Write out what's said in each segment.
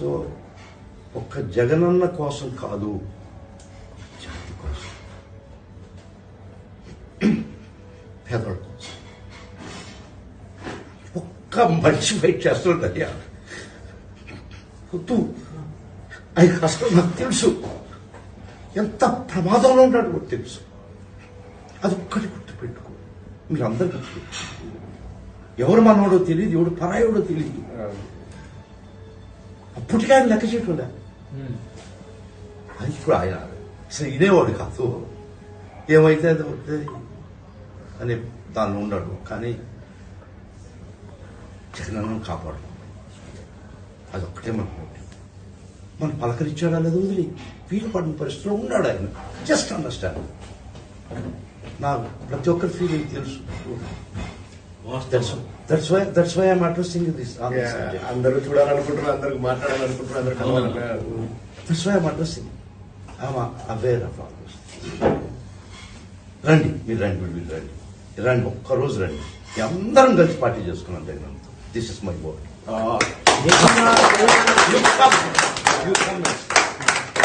So ఒక్క జగనన్న కోసం కాదు జాతి కోసం. పేదల కోసం. ఒక్క మనిషి ఫైట్ చేస్తున్నాడు అయ్యా వద్దు. ఆయన కష్టం నాకు తెలుసు. ఎంత ప్రమాదంలో ఉన్నాడు నాకు తెలుసు. అది ఒక్కటి గుర్తుపెట్టుకో. మీరు అందరు గుర్తుపెట్టుకో ఎవరు మనోడో తెలియదు ఎవడు పరాయోడో తెలియదు అప్పటికే ఆయన లెక్క చేయకుండా అది ఇప్పుడు ఆయన అసలు ఇదేవాడు కాదు. ఏమైతే అది అవుతుంది అని దాన్ని ఉండడు. కానీ జగనన్ను కాపాడు. అదొక్కటే మనకు మన పలకరించాడా లేదు వదిలి? వీలు పడిన పరిస్థితిలో ఉన్నాడు ఆయన. జస్ట్ అండర్స్టాండ్ నాకు ప్రతి ఒక్కరి ఫీలింగ్ తెలుసు. That's why that's why I'm addressing this అందరూ చూడాలనుకుంటారు అందరూ మాట్లాడాలనుకుంటారు అందరూ కలవాలనుకుంటారు that's why I'm addressing I'm aware of all this రండి మీరు రండి మీరు మీరు రండి. రండి ఒక్కరోజు రండి. అందరం కలిసి పార్టీ చేసుకున్నాం దగ్గర దిస్ ఇస్ మై బోర్డ్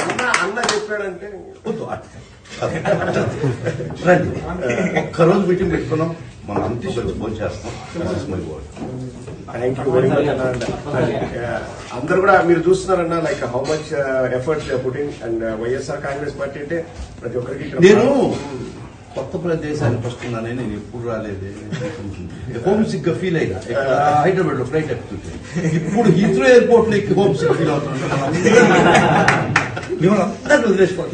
అన్న అన్న చెప్పాడంటే. రండి. ఒక్కరోజు మీటింగ్ పెట్టుకున్నాం. మనం అంతా కలిసి భోజనం చేస్తాం. అందరు కూడా మీరు చూస్తున్నారన్న like how much efforts putting and YSR Congress Party అంటే ప్రతి ఒక్కరికి నేను కొత్త ప్రదేశానికి వస్తున్నానని నేను ఎప్పుడు రాలేదు. హోమ్ సిక్గా ఫీల్ అయినా. ఇక్కడ హైదరాబాద్లో ఫ్లైట్ ఎక్కుతుంటే. ఇప్పుడు హీత్రో ఎయిర్పోర్ట్లో హోమ్ సిక్ ఫీల్ అవుతున్నాను. మిమ్మల్ని వదిలేసుకోవాలి